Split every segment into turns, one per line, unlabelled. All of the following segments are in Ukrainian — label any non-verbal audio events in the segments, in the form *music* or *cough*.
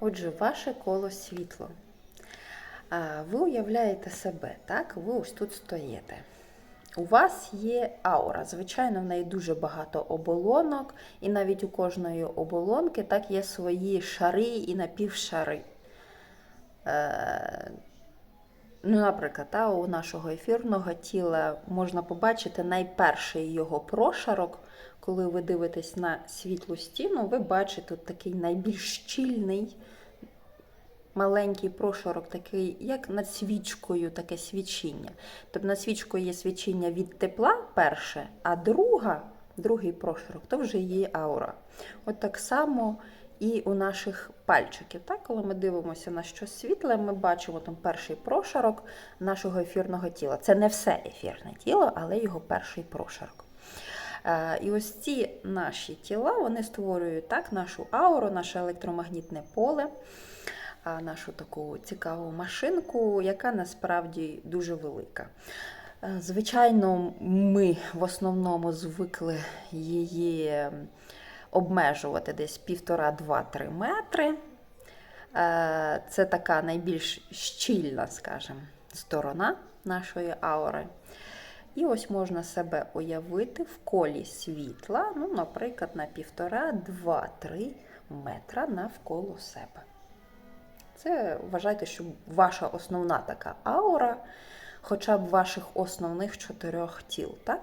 Отже, ваше коло світло. Ви уявляєте себе, так? Ви ось тут стоїте. У вас є аура. Звичайно, в неї дуже багато оболонок, і навіть у кожної оболонки так є свої шари і напівшари. Ну, наприклад, та, у нашого ефірного тіла можна побачити найперший його прошарок. Коли ви дивитесь на світлу стіну, ви бачите такий найбільш щільний, маленький прошарок, такий, як над свічкою, таке свічіння. Тобто над свічкою є свічіння від тепла перше, а друга, другий прошарок, то вже є аура. От так само і у наших пальчиків. Так? Коли ми дивимося на щось світле, ми бачимо там перший прошарок нашого ефірного тіла. Це не все ефірне тіло, але його перший прошарок. Е, І ось ці наші тіла вони створюють так нашу ауру, наше електромагнітне поле, нашу таку цікаву машинку, яка насправді дуже велика. Е, Звичайно, ми в основному звикли її обмежувати десь 1,5-2-3 метри. Е, Це така найбільш щільна, скажімо, сторона нашої аури. І ось можна себе уявити в колі світла, ну, наприклад, на 1,5-2-3 метра навколо себе. Це вважайте, що ваша основна така аура, хоча б ваших основних чотирьох тіл. Так?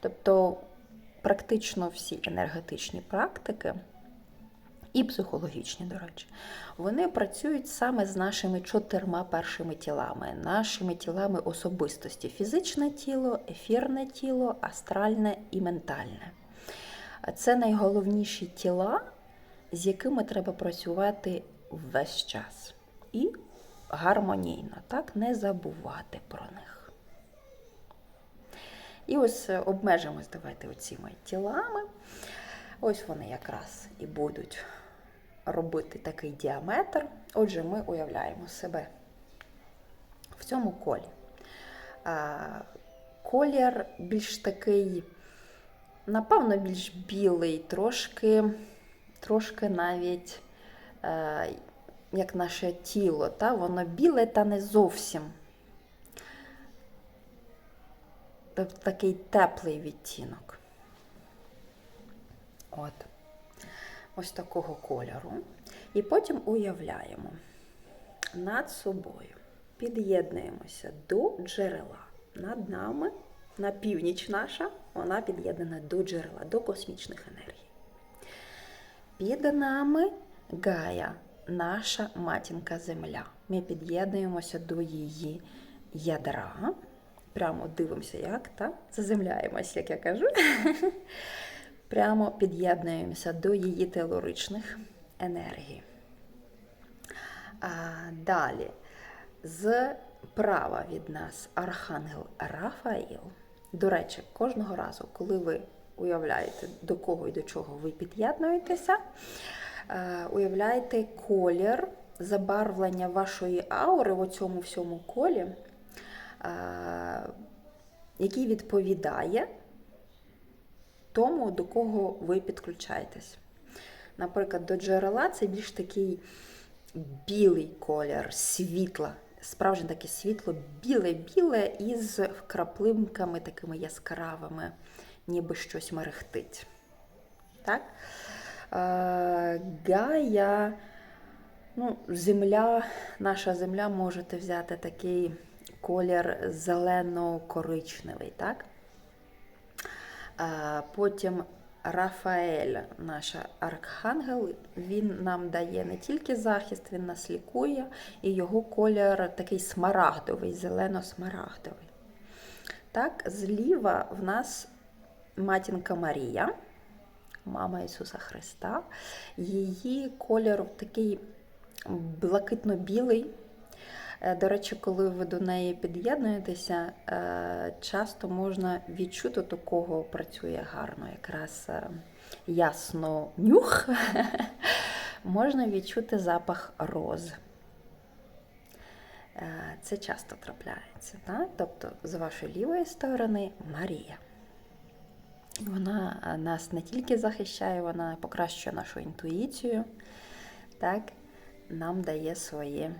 Тобто практично всі енергетичні практики, і психологічні, до речі, вони працюють саме з нашими чотирма першими тілами, нашими тілами особистості: фізичне тіло, ефірне тіло, астральне і ментальне. Це найголовніші тіла, з якими треба працювати весь час. І гармонійно, так, не забувати про них. І ось е, обмежимось, давайте, оціми тілами. Ось вони якраз і будуть робити такий діаметр. Отже, ми уявляємо себе в цьому колі. Колір більш такий, напевно, більш білий, трошки, трошки навіть е, як наше тіло, та? воно біле та не зовсім. Тобто такий теплий відтінок. От. Ось такого кольору. І потім уявляємо над собою. Під'єднуємося до джерела. Над нами, на північ наша, вона під'єднана до джерела, до космічних енергій. Під нами Гая, наша матінка Земля. Ми під'єднуємося до її ядра. Прямо дивимося, як та? заземляємось, як я кажу. *laughs* Прямо під'єднуємося до її телоричних енергій. А далі, зправа від нас Архангел Рафаїл. До речі, кожного разу, коли ви уявляєте, до кого і до чого ви під'єднуєтеся, е, уявляєте колір забарвлення вашої аури в цьому всьому колі, який відповідає тому, до кого ви підключаєтесь. Наприклад, до джерела це більш такий білий колір, світла. Справжнє таке світло, біле-біле із краплинками такими яскравими, ніби щось мерехтить. Так? Е, Гая, ну, земля, наша земля можете взяти такий колір зелено-коричневий. так? Потім Рафаель, наш архангел, він нам дає не тільки захист, він нас лікує, і його колір такий смарагдовий, зелено-смарагдовий. Так, зліва в нас матінка Марія, мама Ісуса Христа. Її колір такий блакитно-білий. Е, До речі, коли ви до неї під'єднуєтеся, е, часто можна відчути, до кого працює гарно, якраз е, ясно нюх, *laughs* можна відчути запах роз. Це часто трапляється. Так? Тобто, з вашої лівої сторони Марія. Вона нас не тільки захищає, вона покращує нашу інтуїцію. Так? нам дає свої е,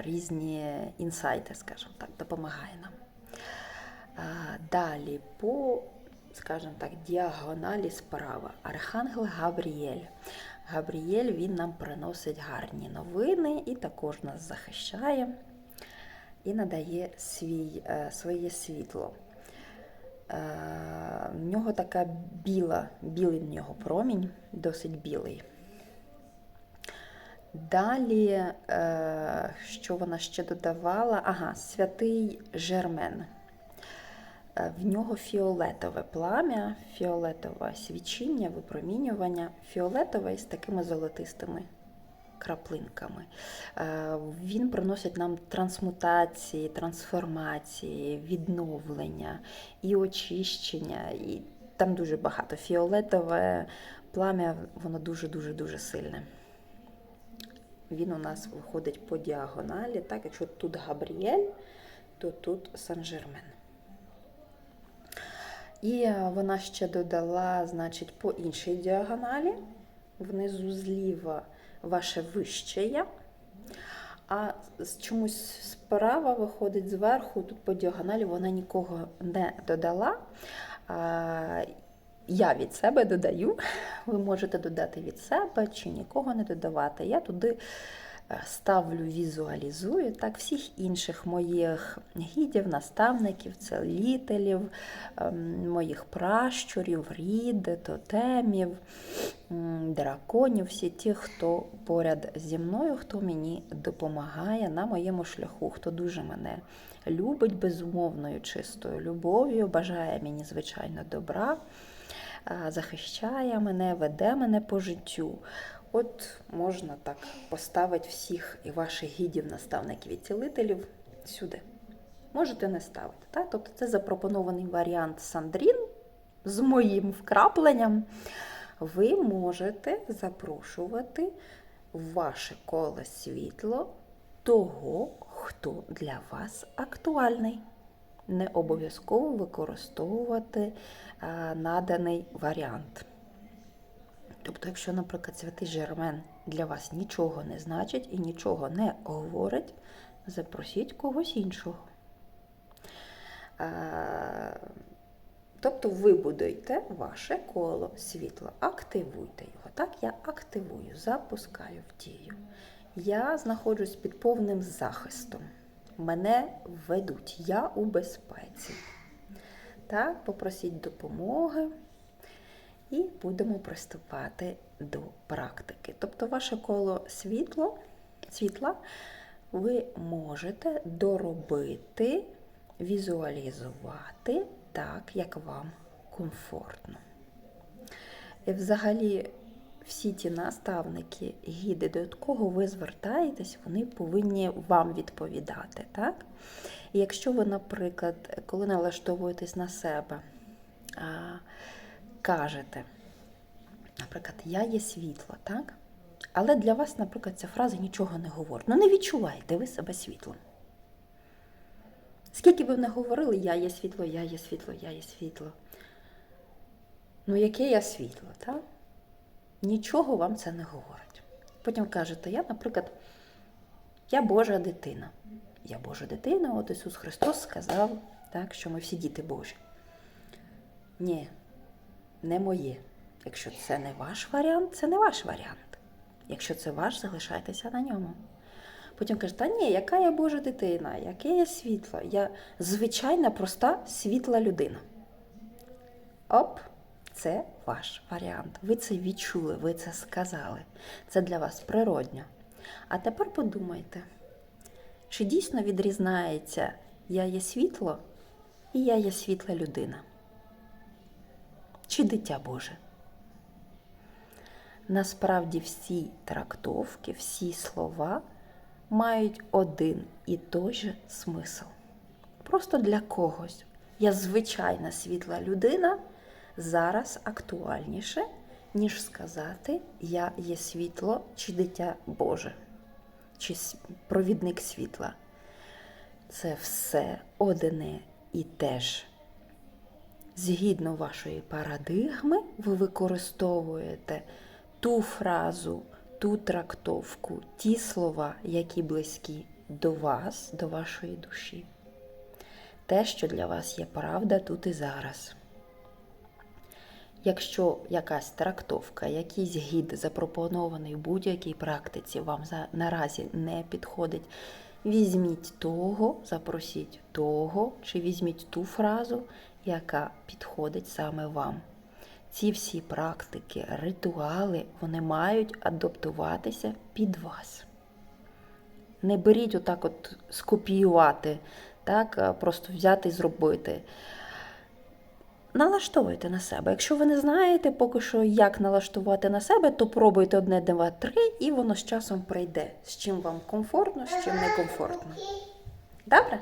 різні інсайти, скажімо так, допомагає нам. Е, Далі по, скажімо так, діагоналі справа. Архангел Габріель. Габріель він нам приносить гарні новини і також нас захищає і надає свій, е, своє світло. Е, В нього така біла, білий в нього промінь, досить білий. Далі, е, що вона ще додавала? Ага, святий Жермен. Е, В нього фіолетове плам'я, фіолетове свічіння, випромінювання, фіолетове з такими золотистими краплинками. Е, Він приносить нам трансмутації, трансформації, відновлення і очищення. І там дуже багато. Фіолетове плам'я, воно дуже-дуже дуже сильне. Він у нас виходить по діагоналі. Так, якщо тут Габріель, то тут Сан-Жермен. І е, вона ще додала, значить, по іншій діагоналі, внизу зліва ваше вище. А чомусь справа виходить зверху, тут по діагоналі вона нікого не додала. Я від себе додаю. Ви можете додати від себе чи нікого не додавати. Я туди е, ставлю, візуалізую так, всіх інших моїх гідів, наставників, целителів, ем, моїх пращурів, рід, тотемів, драконів, всі ті, хто поряд зі мною, хто мені допомагає на моєму шляху, хто дуже мене любить безумовною чистою любов'ю, бажає мені, звичайно, добра, захищає мене, веде мене по життю. От можна так поставити всіх і ваших гідів, наставників і цілителів сюди. Можете не ставити. Так? Тобто це запропонований варіант Сандрін з моїм вкрапленням. Ви можете запрошувати в ваше коло світло того, хто для вас актуальний. Не обов'язково використовувати наданий варіант. Тобто, якщо, наприклад, святий Жермен для вас нічого не значить і нічого не говорить, запросіть когось іншого. Тобто ви будуєте ваше коло світла, активуйте його. Так, я активую, запускаю в дію. Я знаходжусь під повним захистом. Мене ведуть, я у безпеці. Так, попросіть допомоги і будемо приступати до практики. Тобто, ваше коло світло, світла ви можете доробити, візуалізувати так, як вам комфортно. І взагалі, всі ті наставники, гіди, до кого ви звертаєтесь, вони повинні вам відповідати. Так? І якщо ви, наприклад, коли налаштовуєтесь на себе, кажете, наприклад, я є світло, так? Але для вас, наприклад, ця фраза нічого не говорить. Ну не відчуваєте ви себе світлом. Скільки ви не говорили, я є світло, я є світло, я є світло. Ну, яке я світло, так? Нічого вам це не говорить. Потім кажете, я, наприклад, я Божа дитина. Я Божа дитина, от Ісус Христос сказав, так, що ми всі діти Божі. Ні, не моє. Якщо це не ваш варіант, це не ваш варіант. Якщо це ваш, залишайтеся на ньому. Потім каже, та ні, яка я Божа дитина, яке я світло, я звичайна, проста світла людина. Оп, це ваш варіант. Ви це відчули, ви це сказали. Це для вас природньо. А тепер подумайте, чи дійсно відрізняється я є світло і я є світла людина? Чи дитя Боже? Насправді всі трактовки, всі слова мають один і той же смисл. Просто для когось. Я звичайна світла людина зараз актуальніше, ніж сказати Я є світло чи дитя Боже, чи провідник світла. Це все одне і те ж. Згідно вашої парадигми, ви використовуєте ту фразу, ту трактовку, ті слова, які близькі до вас, до вашої душі. Те, що для вас є правда тут і зараз. Якщо якась трактовка, якийсь гід запропонований будь-якій практиці вам за, наразі не підходить, візьміть того, запросіть того, чи візьміть ту фразу, яка підходить саме вам. Ці всі практики, ритуали, вони мають адаптуватися під вас. Не беріть отак от скопіювати, так, просто взяти і зробити. Налаштовуйте на себе. Якщо ви не знаєте поки що, як налаштувати на себе, то пробуйте одне, два, три, і воно з часом прийде. З чим вам комфортно, з чим некомфортно. Добре?